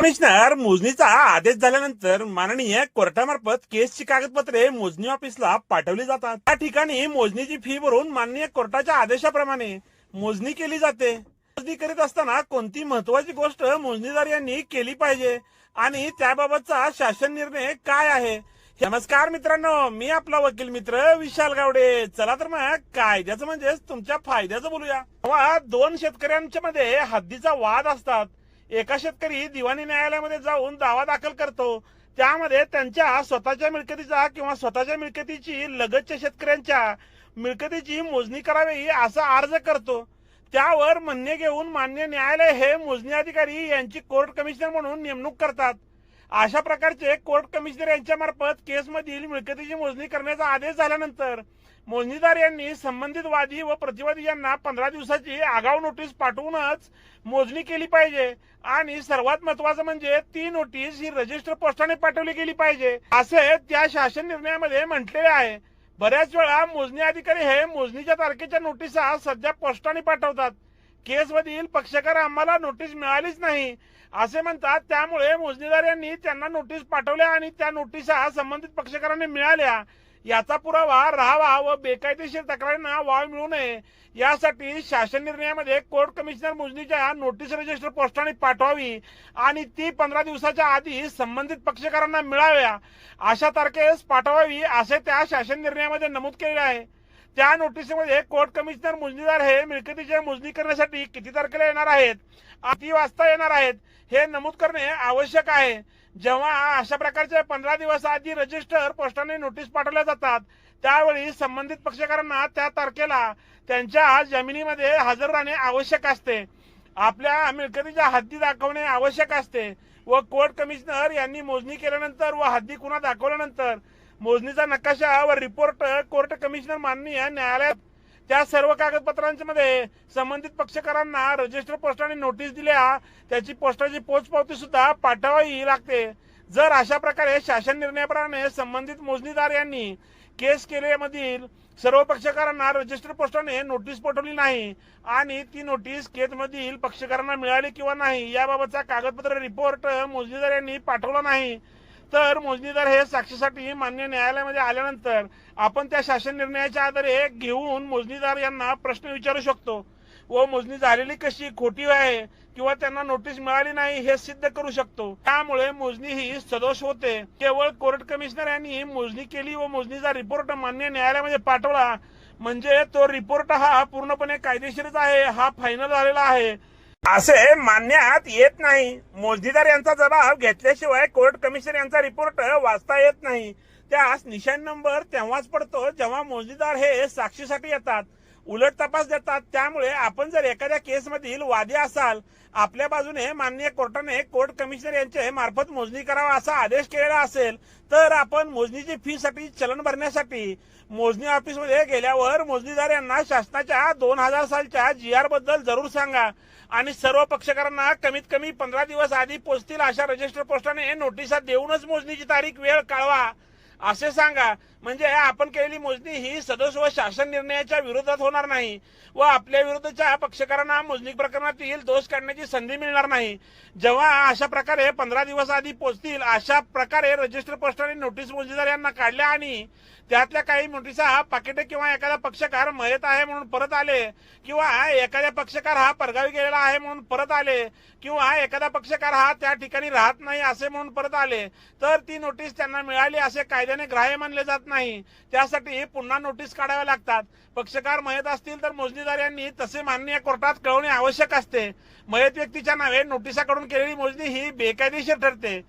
Commissioner मोजणीचा आदेश झाल्यानंतर माननीय कोर्टामार्फत केसची कागदपत्रे मोजणी ऑफिसला पाठवली जातात. त्या ठिकाणी मोजणीची फी भरून माननीय कोर्टाच्या आदेशाप्रमाणे मोजणी केली जाते. मोजणी करीत असताना कोणती महत्वाची गोष्ट मोजणीदार यांनी केली पाहिजे आणि त्याबाबतचा शासन निर्णय काय आहे? नमस्कार मित्रांनो मी आपला वकील मित्र विशाल गावडे. चला तर मग कायद्याचं म्हणजेच तुमच्या फायद्याचं बोलूया. दोन शेतकऱ्यांच्या मध्ये हद्दीचा वाद असतात एका शेतकरी दिवाणी न्यायालयामध्ये जाऊन दावा दाखल करतो. त्यामध्ये त्यांच्या स्वतःच्या मिळकतीचा किंवा स्वतःच्या मिळकतीची लगतच्या शेतकऱ्यांच्या मिळकतीची मोजणी करावी असा अर्ज करतो. त्यावर म्हणणे घेऊन मान्य न्यायालय हे मोजणी अधिकारी यांची कोर्ट कमिशनर म्हणून नेमणूक करतात. अशा प्रकारचे कोर्ट कमिशनर यांच्या मार्फत केसमधील मिळकतीची मोजणी करण्याचा आदेश झाल्यानंतर मोजणीदार यांनी संबंधित वादी व प्रतिवादी यांना पंधरा दिवसाची आगाऊ नोटीस पाठवूनच मोजणी केली पाहिजे. आणि सर्वात महत्वाचं म्हणजे ती नोटीस ही रजिस्टर पोस्टाने पाठवली गेली पाहिजे असे त्या शासन निर्णयामध्ये म्हटलेले आहे. बऱ्याच वेळा मोजणी अधिकारी हे मोजणीच्या तारखेच्या नोटिसा सध्या पोस्टाने पाठवतात. केसमधील पक्षकार आम्हाला नोटीस मिळालीच नाही. असे म्हणतात त्यामुळे मोजणीदार यांनी त्यांना नोटीस पाठवल्या आणि त्या नोटिसा संबंधित पक्षकारांनी मिळाल्या. याचा पुरावा राहावा व बेकायदेशीर तक्रारींना वाव मिळू नये. यासाठी शासन निर्णयामध्ये कोर्ट कमिशनर मोजणीच्या नोटीस रजिस्टर पोस्टाने पाठवावी आणि ती पंधरा दिवसाच्या आधी संबंधित पक्षकारांना मिळाव्या. अशा तारखेस पाठवावी असे त्या शासन निर्णयामध्ये नमूद केले आहे. त्या नोटीसमध्ये कोर्ट कमिशनर मोजणीदार हे मिळकतीची मोजणी करण्यासाठी किती तारखेला येणार आहेत किती वाजता येणार आहेत हे नमूद करणे आवश्यक आहे. जेव्हा अशा प्रकारचे पंधरा दिवस आधी रजिस्टर पोस्टाने नोटीस पाठवल्या जातात त्यावेळी संबंधित पक्षकारांना त्या तारखेला त्यांच्या जमिनीमध्ये हजर राहणे आवश्यक असते. आपल्या मिळकतीच्या हद्दी दाखवणे आवश्यक असते व कोर्ट कमिशनर यांनी मोजणी केल्यानंतर व हद्दी कुणा दाखवल्यानंतर मोजणीचा नकाशा व रिपोर्ट कोर्ट कमिशनर माननीय न्यायालयात. त्या सर्व कागदपत्रांमध्ये संबंधित पक्षकारांना रजिस्टर पोस्टाने नोटीस दिल्या. त्याची पोस्टाची पोचपावती सुद्धा पाठवावी लागते. जर अशा प्रकारे शासन निर्णयाप्रमाणे संबंधित मोजणीदार यांनी केस केलेमधील सर्व पक्षकारांना रजिस्टर पोस्टाने नोटीस पाठवली नाही आणि ती नोटीस केसमधील पक्षकारांना मिळाली किंवा नाही याबाबतचा कागदपत्र रिपोर्ट मोजणीदार यांनी पाठवला नाही तर मोजणीदार हे साक्षीसाठी मान्य न्यायालयामध्ये आल्यानंतर आपण त्या शासन निर्णयाच्या आधारे घेऊन मोजणीदार यांना प्रश्न विचारू शकतो. व मोजणी झालेली कशी खोटी आहे किंवा त्यांना नोटीस मिळाली नाही हे सिद्ध करू शकतो. त्यामुळे मोजणी ही सदोष होते. केवळ कोर्ट कमिशनर यांनी मोजणी केली व मोजणीचा रिपोर्ट मान्य न्यायालयामध्ये पाठवला. म्हणजे तो रिपोर्ट हा पूर्णपणे कायदेशीरच आहे. हा फायनल झालेला आहे. असे मानण्यात येत नाही. मोजदीदार यांचा जबाब घेतल्याशिवाय कोर्ट कमिशनर यांचा रिपोर्ट वाचता येत नाही. त्यास निशाण नंबर तेव्हाच पडतो जेव्हा मोजदीदार हे साक्षीसाठी येतात. उलट तपास देतात. त्यामुळे आपण जर एखाद्या केसमधील वादी असाल आपल्या बाजूने माननीय कोर्टाने कोर्ट कमिशनर यांचे मार्फत मोजणी करावा असा आदेश केलेला असेल तर आपण मोजणीची फीसाठी चलन भरण्यासाठी मोजणी ऑफिसमध्ये गेल्यावर मोजणीदार यांना शासनाच्या दोन हजार सालच्या जी आरबद्दल जरूर सांगा आणि सर्व पक्षकारांना कमीत कमी पंधरा दिवस आधी पोचतील अशा रजिस्टर पोस्टाने नोटिसा देऊनच मोजणीची तारीख वेळ कळवा असे सांगा म्हणजे आपण केलेली मोजणी ही सदस्य व शासन निर्णयाच्या विरोधात होणार नाही व आपल्या विरुद्धच्या पक्षकारांना मोजणी प्रकरणातील दोष काढण्याची संधी मिळणार नाही. जेव्हा अशा प्रकारे पंधरा दिवस आधी पोचतील अशा प्रकारे रजिस्टर पोस्टाने नोटीस मोजणीदार यांना काढल्या आणि त्यातल्या काही नोटिसा पाकिटे किंवा एखादा पक्षकार मयत आहे म्हणून परत आले किंवा एखादा पक्षकार हा परगावी गेलेला आहे म्हणून परत आले किंवा एखादा पक्षकार हा त्या ठिकाणी राहत नाही असे म्हणून परत आले तर ती नोटीस त्यांना मिळाली असे कायदे कायद्याने ग्राह्य मानले जात नाही. त्यासाठी पुन्हा नोटीस काढाव्या लागतात. पक्षकार मयत असतील तर मोजणीदार यांनी तसे माननीय कोर्टात कळवणे आवश्यक असते. मयत व्यक्तीच्या नावे नोटिसाकडून केलेली मोजणी ही बेकायदेशीर ठरते.